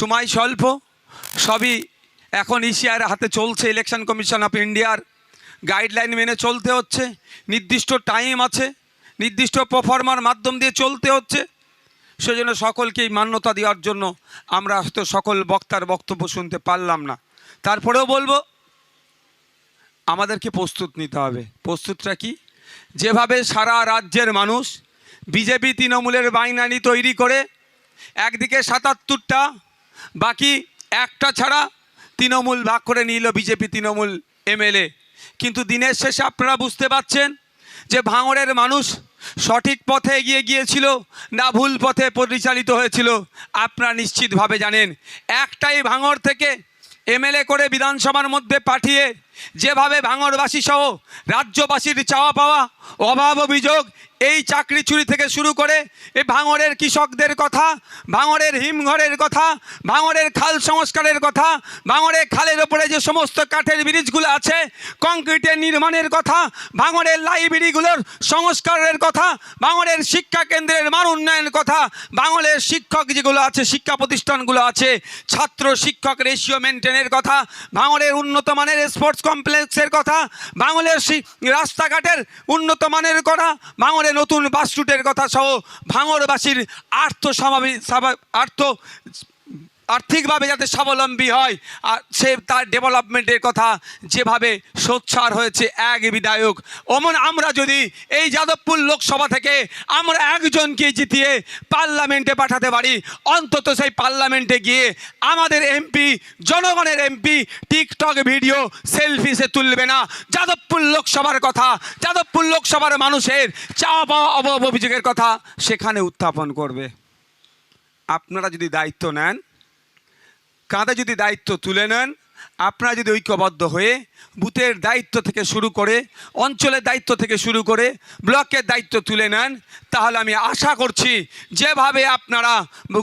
সময় স্বল্প। সবই এখন ইসিআর হাতে চলছে ইলেকশন কমিশন অফ ইন্ডিয়ার গাইডলাইন মেনে চলতে হচ্ছে, নির্দিষ্ট টাইম আছে, নির্দিষ্ট পারফর্মার মাধ্যম দিয়ে চলতে হচ্ছে। সেজন্য সকলকেই মান্যতা দেওয়ার জন্য আমরা হয়তো সকল বক্তার বক্তব্য শুনতে পারলাম না। তারপরেও বলব, আমাদেরকে প্রস্তুত নিতে হবে। প্রস্তুতটা কি? যেভাবে সারা রাজ্যের মানুষ, বিজেপি তৃণমূলের বাইনানি তৈরি করে, একদিকে সাতাত্তরটা বাকি একটা ছাড়া তৃণমূল ভাগ করে নিল বিজেপি তৃণমূল এমএলএ। কিন্তু দিনের শেষে আপনারা বুঝতে পারছেন যে ভাঙড়ের মানুষ সঠিক পথে এগিয়ে গিয়েছিল, না ভুল পথে পরিচালিত হয়েছিল, আপনারা নিশ্চিতভাবে জানেন। একটাই ভাঙড় থেকে এমএলএ করে বিধানসভার মধ্যে পাঠিয়ে যেভাবে ভাঙড়বাসী সহ রাজ্যবাসীর চাওয়া পাওয়া অভাব অভিযোগ এই চাকরি চুরি থেকে শুরু করে এই ভাঙরের কৃষকদের কথা ভাঙরের হিমঘরের কথা ভাঙরের খাল সংস্কারের কথা ভাঙরের খালের ওপরে যে সমস্ত কাঠের ব্রিজগুলো আছে, কংক্রিটের নির্মাণের কথা ভাঙরের লাইব্রেরিগুলোর সংস্কারের কথা ভাঙরের শিক্ষা কেন্দ্রের মান উন্নয়নের কথা, ভাঙড়ের শিক্ষক যেগুলো আছে, শিক্ষা প্রতিষ্ঠানগুলো আছে, ছাত্র শিক্ষক রেশিও মেনটেনের কথা ভাঙরের উন্নত মানের স্পোর্টস কমপ্লেক্সের কথা ভাঙলের রাস্তাঘাটের উন্নত মানের কথা ভাঙলের নতুন বাস রুটের কথা সহ ভাঙড়বাসীর আর্থ সমাবেশ আর্থ আর্থিকভাবে যাতে স্বাবলম্বী হয়। আর সে তার ডেভেলপমেন্টের কথা যেভাবে সোচ্চার হয়েছে এক বিধায়ক, অমন আমরা যদি এই যাদবপুর লোকসভা থেকে আমরা একজনকে জিতিয়ে পার্লামেন্টে পাঠাতে পারি, অন্তত সেই পার্লামেন্টে গিয়ে আমাদের এমপি জনগণের এমপি টিকটক ভিডিও সেলফি সে তুলবে না। যাদবপুর লোকসভার কথা, যাদবপুর লোকসভার মানুষের চাওয়া পাওয়া অভাব অভিযোগের কথা সেখানে উত্থাপন করবে। আপনারা যদি দায়িত্ব নেন কাঁধে যদি দায়িত্ব তুলে নেন আপনারা যদি ঐক্যবদ্ধ হয়ে বুথের দায়িত্ব থেকে শুরু করে, অঞ্চলের দায়িত্ব থেকে শুরু করে, ব্লকের দায়িত্ব তুলে নেন, তাহলে আমি আশা করছি যেভাবে আপনারা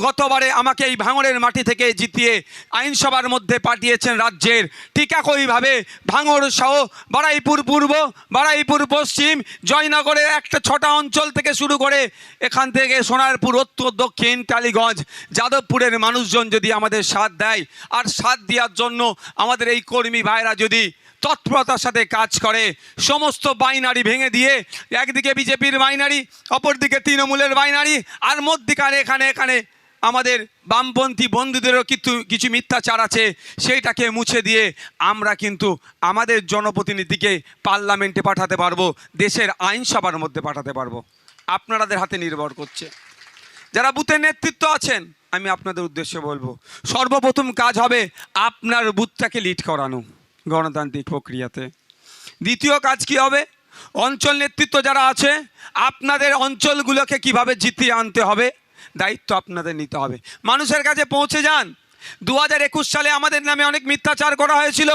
গতবারে আমাকে এই ভাঙড়ের মাটি থেকে জিতিয়ে আইনসভার মধ্যে পাঠিয়েছেন রাজ্যের, ঠিক একইভাবে ভাঙড় সহ বারাইপুর পূর্ব, বারাইপুর পশ্চিম, জয়নগরের একটা ছটা অঞ্চল থেকে শুরু করে এখান থেকে সোনারপুর, উত্তর, দক্ষিণ, টালিগঞ্জ, যাদবপুরের মানুষজন যদি আমাদের সাথ দেয়, আর সাথ দেওয়ার জন্য আমাদের এই কর্মী ভাইরা যদি তৎপরতার সাথে কাজ করে, সমস্ত বাইনারি ভেঙে দিয়ে একদিকে বিজেপির বাইনারি, অপরদিকে তৃণমূলের বাইনারি, আর মধ্যিখানে এখানে এখানে আমাদের বামপন্থী বন্ধুদেরও কিছু কিছু মিথ্যাচার আছে, সেইটাকে মুছে দিয়ে আমরা কিন্তু আমাদের জনপ্রতিনিধিকে পার্লামেন্টে পাঠাতে পারব, দেশের আইনসভার মধ্যে পাঠাতে পারব। আপনাদের হাতে নির্ভর করছে। যারা বুথের নেতৃত্ব আছেন আমি আপনাদের উদ্দেশ্যে বলব, সর্বপ্রথম কাজ হবে আপনার বুথটাকে লিড করানো গণতান্ত্রিক প্রক্রিয়াতে। দ্বিতীয় কাজ কি হবে? অঞ্চল নেতৃত্ব যারা আছে, আপনাদের অঞ্চলগুলোকে কীভাবে জিতিয়ে আনতে হবে, দায়িত্ব আপনাদের নিতে হবে। মানুষের কাছে পৌঁছে যান। দু হাজার একুশ সালে আমাদের নামে অনেক মিথ্যাচার করা হয়েছিল।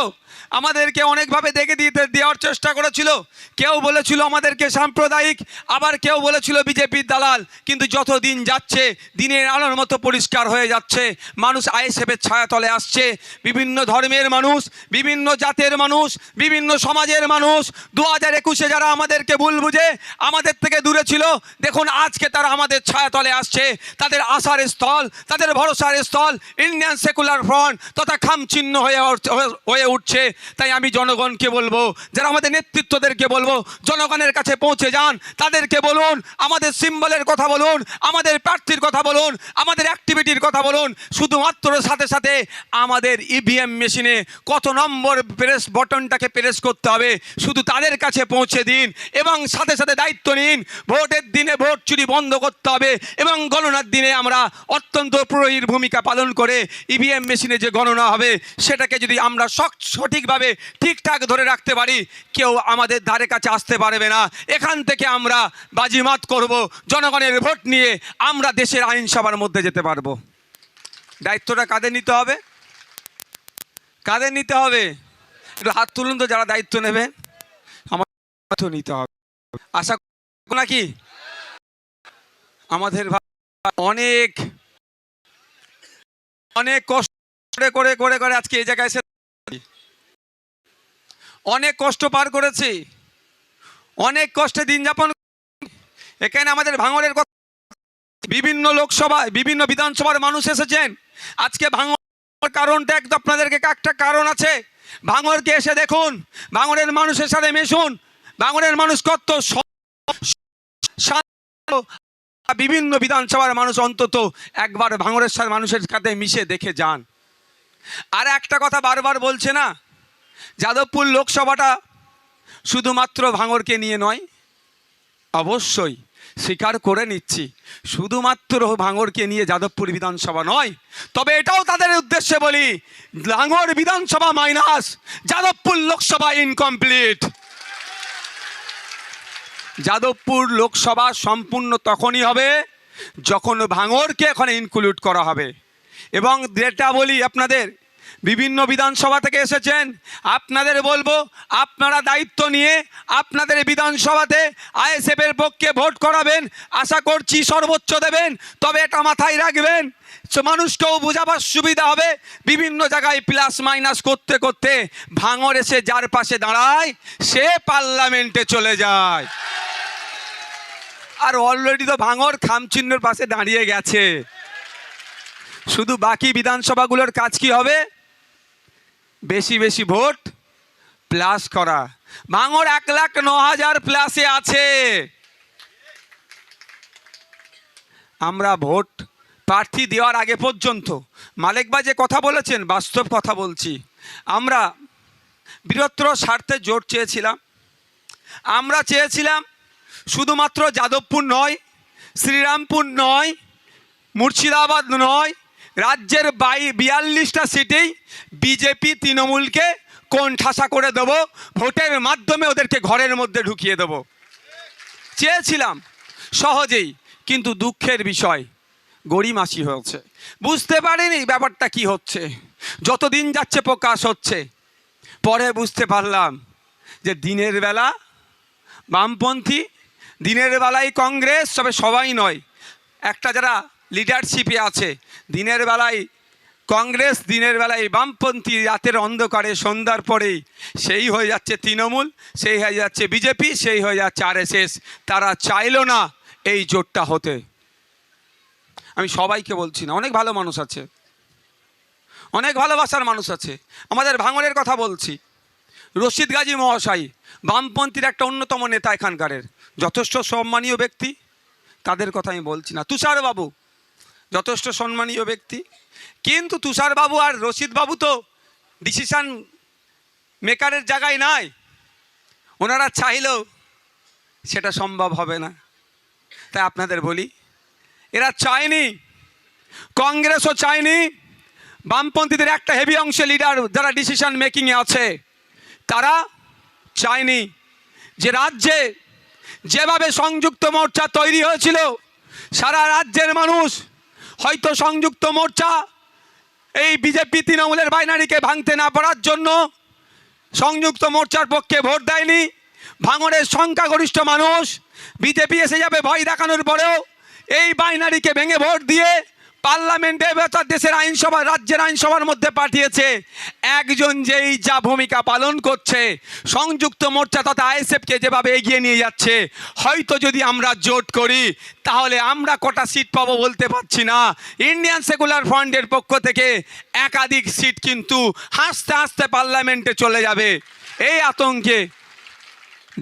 আমাদেরকে অনেকভাবে দেখে দিতে দেওয়ার চেষ্টা করেছিল। কেউ বলেছিল আমাদেরকে সাম্প্রদায়িক, আবার কেউ বলেছিল বিজেপির দালাল। কিন্তু যত দিন যাচ্ছে, দিনের আলোর মতো পরিষ্কার হয়ে যাচ্ছে। মানুষ আইএসএফের ছায়াতলে আসছে। বিভিন্ন ধর্মের মানুষ, বিভিন্ন জাতের মানুষ, বিভিন্ন সমাজের মানুষ দু হাজার একুশে যারা আমাদেরকে ভুল বুঝে, আমাদের থেকে দূরে ছিল, দেখুন আজকে তারা আমাদের ছায়াতলে আসছে। তাদের আশার স্থল, তাদের ভরসার স্থল ইন্ডিয়ান সেকুলার ফ্রন্ট তথা খামচিহ্ন হয়ে হয়ে উঠছে। তাই আমি জনগণকে বলব, যারা আমাদের নেতৃত্বদেরকে বলব, জনগণের কাছে পৌঁছে যান, তাদেরকে বলুন, আমাদের সিম্বলের কথা বলুন, আমাদের প্রার্থীর কথা বলুন, আমাদের অ্যাক্টিভিটির কথা বলুন, শুধুমাত্র সাথে সাথে আমাদের ইভিএম মেশিনে কত নম্বর প্রেস বটনটাকে প্রেস করতে হবে, শুধু তাদের কাছে পৌঁছে দিন, এবং সাথে সাথে দায়িত্ব নিন, ভোটের দিনে ভোট চুরি বন্ধ করতে হবে, এবং গণনার দিনে আমরা অত্যন্ত প্রহরীর ভূমিকা পালন করে ইভিএম মেশিনে যে গণনা হবে, সেটাকে যদি আমরা সক- সঠিকভাবে ঠিকঠাক ধরে রাখতে পারি, কেউ আমাদের ধারে কাছে আসতে পারবে না। এখান থেকে আমরা বাজিমাত করব, জনগণের ভোট নিয়ে আমরা দেশের আইনসভার মধ্যে যেতে পারব। দায়িত্বটা কাদের নিতে হবে। কাদের নিতে হবে। একটু হাত তুলুন তো যারা দায়িত্ব নেবে। আমার নিতে হবে। আশা নাকি? আমাদের অনেক অনেক কষ্ট করে করে করে করে আজকে এই জায়গায় এসে অনেক কষ্ট পার করেছি। অনেক কষ্টে দিন যাপন এখানে আমাদের ভাঙড়ের কথা বিভিন্ন লোকসভায়, বিভিন্ন বিধানসভার মানুষ এসেছেন। আজকে ভাঙর কারণটা একদম আপনাদেরকে একটা কারণ আছে। ভাঙরকে এসে দেখুন ভাঙরের মানুষের সাথে মেশুন। ভাঙরের মানুষ কত বিভিন্ন বিধানসভার মানুষ অন্তত একবার ভাঙরের সাথে মানুষের সাথে মিশে দেখে যান আর একটা কথা বারবার বলছে না যাদবপুর লোকসভাটা শুধুমাত্র ভাঙরকে নিয়ে নয়, অবশ্যই স্বীকার করে নিচ্ছি, শুধুমাত্র ভাঙরকে নিয়ে যাদবপুর বিধানসভা নয়, তবে এটাও তাদের উদ্দেশ্যে বলি ভাঙর বিধানসভা মাইনাস যাদবপুর লোকসভা ইনকমপ্লিট। যাদবপুর লোকসভা সম্পূর্ণ তখনই হবে যখন ভাঙরকে এখানে ইনক্লুড করা হবে। এবং যেটা বলি আপনাদের বিভিন্ন বিধানসভা থেকে এসেছেন। আপনাদের বলব, আপনারা দায়িত্ব নিয়ে আপনাদের বিধানসভাতে আইএসএফের পক্ষে ভোট করাবেন। আশা করছি সর্বোচ্চ দেবেন, তবে এটা মাথায় রাখবেন। মানুষকেও বোঝাবার সুবিধা হবে। বিভিন্ন জায়গায় প্লাস মাইনাস করতে করতে ভাঙর এসে যার পাশে দাঁড়ায়, সে পার্লামেন্টে চলে যায়। আর অলরেডি তো ভাঙর খামচিহ্নের পাশে দাঁড়িয়ে গেছে। শুধু বাকি বিধানসভাগুলোর কাজ কি হবে? বেশি বেশি ভোট প্লাস করা। ভাঙর এক লাখ ন হাজার প্লাসে আছে। আমরা ভোট প্রার্থী দেওয়ার আগে পর্যন্ত। মালিকবা যে কথা বলেছেন, বাস্তব কথা বলছি। আমরা বৃহত্তর স্বার্থে জোট চেয়েছিলাম। আমরা চেয়েছিলাম শুধুমাত্র যাদবপুর নয়, শ্রীরামপুর নয়, মুর্শিদাবাদ নয় রাজ্যের বাই বিয়াল্লিশটা সিটেই বিজেপি তৃণমূলকে কোন ঠাসা করে দেবো, ভোটের মাধ্যমে ওদেরকে ঘরের মধ্যে ঢুকিয়ে দেবো। চেয়েছিলাম সহজেই, কিন্তু দুঃখের বিষয় গড়িমাসি হয়েছে। বুঝতে পারিনি ব্যাপারটা কি হচ্ছে। যতদিন যাচ্ছে প্রকাশ হচ্ছে, পরে বুঝতে পারলাম যে দিনের বেলা বামপন্থী, দিনের বেলায় কংগ্রেস, তবে সবাই নয়, একটা যারা লিডারশিপে আছে। দিনের বেলায় কংগ্রেস, দিনের বেলায় বামপন্থী রাতের অন্ধকারে সন্ধ্যার পরেই সেই হয়ে যাচ্ছে তৃণমূল, সেই হয়ে যাচ্ছে বিজেপি, সেই হয়ে যাচ্ছে আরএসএস। তারা চাইলো না এই জোটটা হতে। আমি সবাইকে বলছি না, অনেক ভালো মানুষ আছে। অনেক ভালোবাসার মানুষ আছে। আমাদের ভাঙনের কথা বলছি। রশিদ গাজী মহাশয়, বামপন্থীর একটা অন্যতম নেতা এখানকারের। যথেষ্ট সম্মানীয় ব্যক্তি। তাদের কথা আমি বলছি না। তুষারবাবু যথেষ্ট সম্মানীয় ব্যক্তি। কিন্তু তুষারবাবু আর রশিদবাবু তো ডিসিশান মেকারের জায়গায় নাই। ওনারা চাইলেও সেটা সম্ভব হবে না। তাই আপনাদের বলি, এরা চায়নি, কংগ্রেসও চায়নি, বামপন্থীদের একটা হেভি অংশ লিডার যারা ডিসিশন মেকিংয়ে আছে, তারা চায়নি যে রাজ্যে যেভাবে সংযুক্ত মোর্চা তৈরি হয়েছিল, সারা রাজ্যের মানুষ হয়তো সংযুক্ত মোর্চা এই বিজেপি তৃণমূলের বাইনারিকে ভাঙতে না পারার জন্য সংযুক্ত মোর্চার পক্ষে ভোট দেয়নি। ভাঙড়ের সংখ্যাগরিষ্ঠ মানুষ বিজেপি এসে যাবে ভয় দেখানোর পরেও এই বাইনারিকে ভেঙে ভোট দিয়ে পার্লামেন্টে অর্থাৎ দেশের আইনসভা, রাজ্যের আইনসভার মধ্যে পাঠিয়েছে। একজন যেই যা ভূমিকা পালন করছে, সংযুক্ত মোর্চা তথা আইএসএফকে যেভাবে এগিয়ে নিয়ে যাচ্ছে, হয়তো যদি আমরা জোট করি, তাহলে আমরা কটা সিট পাবো বলতে পারছি না। ইন্ডিয়ান সেকুলার ফ্রন্টের পক্ষ থেকে একাধিক সিট কিন্তু হাসতে হাসতে পার্লামেন্টে চলে যাবে। এই আতঙ্কে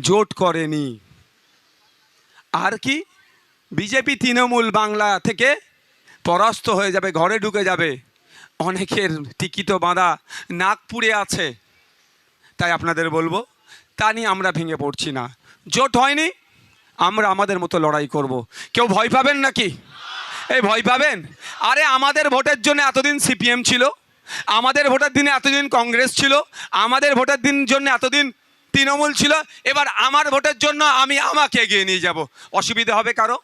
জোট করেনি। আর কি? বিজেপি, তৃণমূল বাংলা থেকে পরাস্ত হয়ে যাবে, ঘরে ঢুকে যাবে। অনেকের টিকিটও বাঁধা নাগপুরে আছে। তাই আপনাদের বলব, তা নিয়ে আমরা ভেঙে পড়ছি না। জোট হয়নি, আমরা আমাদের মতো লড়াই করব। কেউ ভয় পাবেন নাকি? এই ভয় পাবেন? আরে আমাদের ভোটের জন্য এতদিন সিপিএম ছিল, আমাদের ভোটের দিনে এতদিন কংগ্রেস ছিল, আমাদের ভোটের দিন জন্য এতদিন তৃণমূল ছিল, এবার আমার ভোটের জন্য আমি আমাকে এগিয়ে নিয়ে যাব। অসুবিধা হবে কারও?